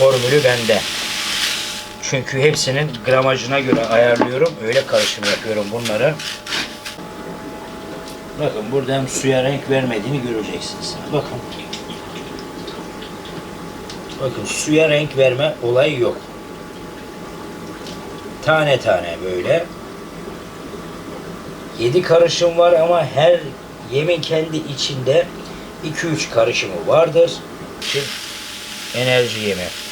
formülü bende. Çünkü hepsinin gramajına göre ayarlıyorum. Öyle karışım yapıyorum bunları. Bakın burada hem suya renk vermediğini göreceksiniz. Bakın. Bakın suya renk verme olayı yok. Tane tane böyle. 7 karışım var ama her yemin kendi içinde 2-3 karışımı vardır. Şimdi enerji yemi.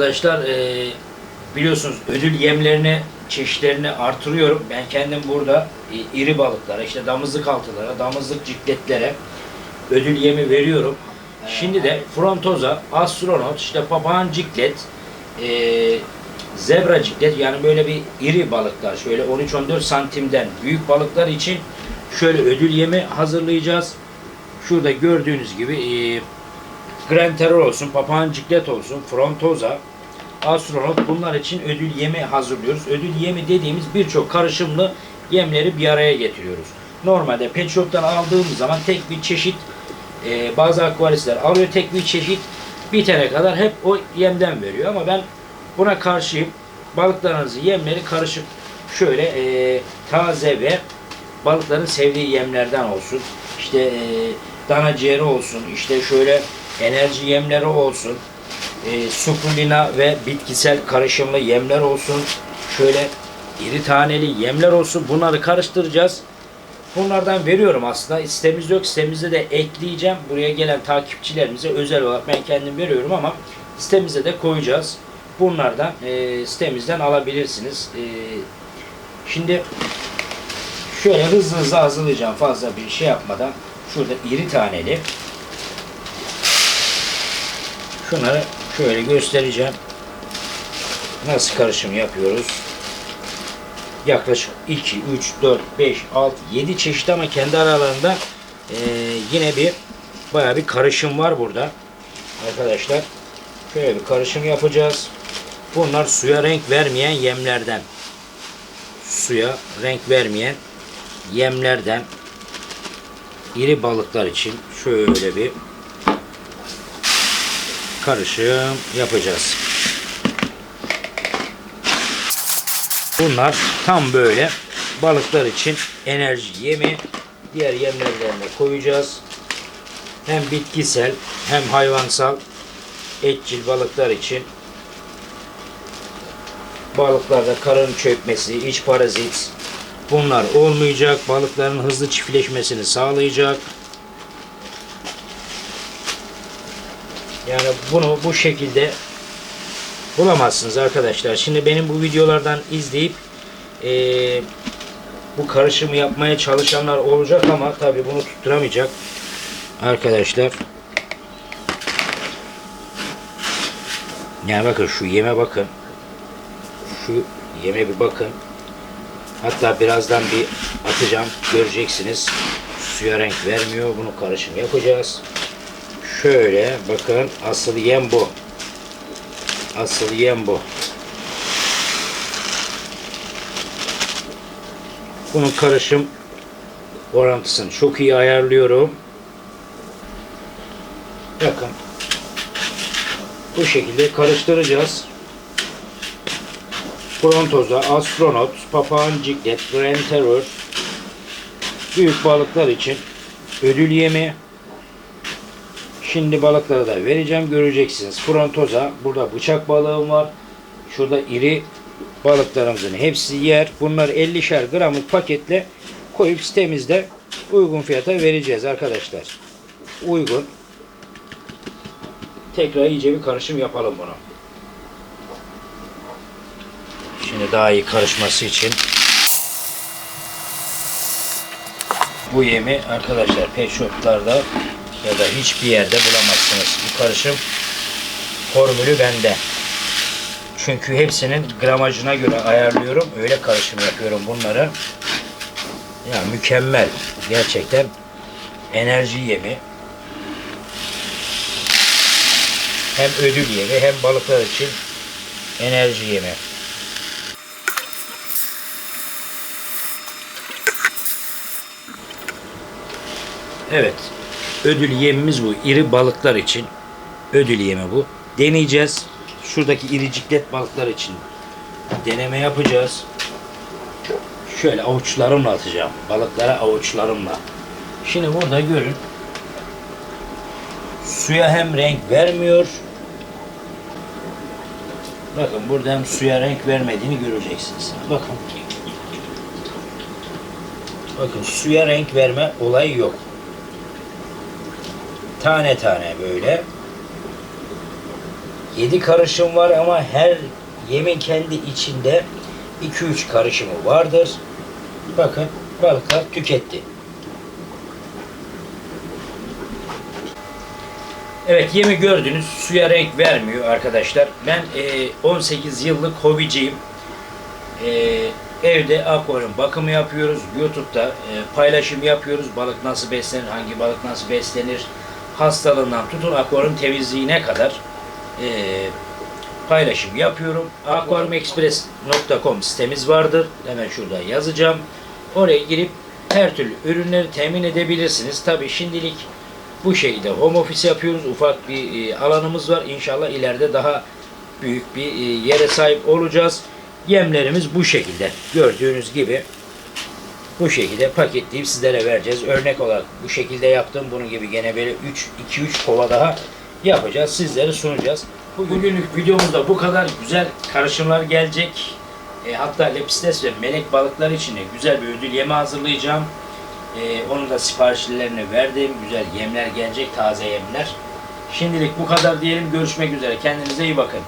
Arkadaşlar. Ee, biliyorsunuz ödül yemlerini, çeşitlerini artırıyorum. Ben kendim burada e, iri balıklara, işte damızlık altılara, damızlık cikletlere ödül yemi veriyorum. Şimdi de frontoza, astronot, işte papağan ciklet, e, zebra ciklet yani böyle bir iri balıklar şöyle 13-14 santimden büyük balıklar için şöyle ödül yemi hazırlayacağız. Şurada gördüğünüz gibi e, Grand Terror olsun, papağan ciklet olsun, frontoza, astronot bunlar için ödül yemi hazırlıyoruz. Ödül yemi dediğimiz birçok karışımlı yemleri bir araya getiriyoruz. Normalde pet shop'tan aldığımız zaman tek bir çeşit e, bazı akvaristler alıyor tek bir çeşit bitene kadar hep o yemden veriyor ama ben buna karşıyım. Balıklarınızı yemleri karışık şöyle e, taze ve balıkların sevdiği yemlerden olsun. İşte e, dana ciğeri olsun. işte şöyle enerji yemleri olsun. E, sukulina ve bitkisel karışımlı yemler olsun. Şöyle iri taneli yemler olsun. Bunları karıştıracağız. Bunlardan veriyorum aslında. Sitemizde yok. Sitemizde de ekleyeceğim. Buraya gelen takipçilerimize özel olarak ben kendim veriyorum ama sitemize de koyacağız. Bunlardan e, sitemizden alabilirsiniz. E, şimdi şöyle hızlı hızlı hazırlayacağım fazla bir şey yapmadan. Şurada iri taneli. Şunları şöyle göstereceğim. Nasıl karışım yapıyoruz? yaklaşık 2, 3, 4, 5, 6, 7 çeşit ama kendi aralarında eee, yine bir bayağı bir karışım var burada. Arkadaşlar şöyle bir karışım yapacağız. Bunlar suya renk vermeyen yemlerden. Suya renk vermeyen yemlerden iri balıklar için şöyle bir karışım yapacağız. Bunlar tam böyle balıklar için enerji yemi. Diğer yemlerine koyacağız. Hem bitkisel hem hayvansal etçil balıklar için balıklarda karın çökmesi, iç parazit bunlar olmayacak. Balıkların hızlı çiftleşmesini sağlayacak. Yani bunu bu şekilde bulamazsınız arkadaşlar. Şimdi benim bu videolardan izleyip eee, bu karışımı yapmaya çalışanlar olacak ama tabi bunu tutturamayacak arkadaşlar. Yani bakın şu yeme bakın. Şu yeme bir bakın. Hatta birazdan bir atacağım. Göreceksiniz. Suya renk vermiyor. Bunu karışım yapacağız. Şöyle bakın asıl yem bu. Asıl yem bu. Bunun karışım orantısını çok iyi ayarlıyorum. Bakın. Bu şekilde karıştıracağız. Frontoza, astronot, papağan ciklet, grand terror büyük balıklar için ödül yemi Şimdi balıkları da vereceğim göreceksiniz. Frontoza burada bıçak balığım var. Şurada iri balıklarımızın hepsi yer. Bunları 50'şer gramlık paketle koyup sitemizde uygun fiyata vereceğiz arkadaşlar. Uygun. Tekrar iyice bir karışım yapalım bunu. Şimdi daha iyi karışması için bu yemi arkadaşlar pet shoplarda ya da hiçbir yerde bulamazsınız. Bu karışım formülü bende. Çünkü hepsinin gramajına göre ayarlıyorum. Öyle karışım yapıyorum bunları. Ya mükemmel. Gerçekten enerji yemi. Hem ödül yemi hem balıklar için enerji yemi. Evet. Ödül yemimiz bu. İri balıklar için ödül yemi bu. Deneyeceğiz. Şuradaki iri ciklet balıklar için deneme yapacağız. Şöyle avuçlarımla atacağım. Balıklara avuçlarımla. Şimdi burada görün. Suya hem renk vermiyor. Bakın burada hem suya renk vermediğini göreceksiniz. Bakın. Bakın suya renk verme olayı yok. Tane tane böyle. 7 karışım var ama her yemin kendi içinde 2-3 karışımı vardır. Bakın balıklar tüketti. Evet yemi gördünüz suya renk vermiyor arkadaşlar. Ben e, 18 yıllık hobiciyim. E, evde akvaryum bakımı yapıyoruz. YouTube'da e, paylaşım yapıyoruz. Balık nasıl beslenir, hangi balık nasıl beslenir, hastalığından tutun akvaryum temizliğine kadar e, paylaşım yapıyorum. aquariumexpress.com sitemiz vardır. Hemen şurada yazacağım. Oraya girip her türlü ürünleri temin edebilirsiniz. Tabi şimdilik bu şekilde home office yapıyoruz. Ufak bir e, alanımız var. İnşallah ileride daha büyük bir e, yere sahip olacağız. Yemlerimiz bu şekilde. Gördüğünüz gibi bu şekilde paketleyip sizlere vereceğiz. Örnek olarak bu şekilde yaptım. Bunun gibi gene böyle 3 2 3 kova daha yapacağız. Sizlere sunacağız. Bugünlük videomuzda bu kadar güzel karışımlar gelecek. E, hatta lepistes ve melek balıklar için de güzel bir ödül yemi hazırlayacağım. E, onun da siparişlerini verdim. Güzel yemler gelecek, taze yemler. Şimdilik bu kadar diyelim. Görüşmek üzere. Kendinize iyi bakın.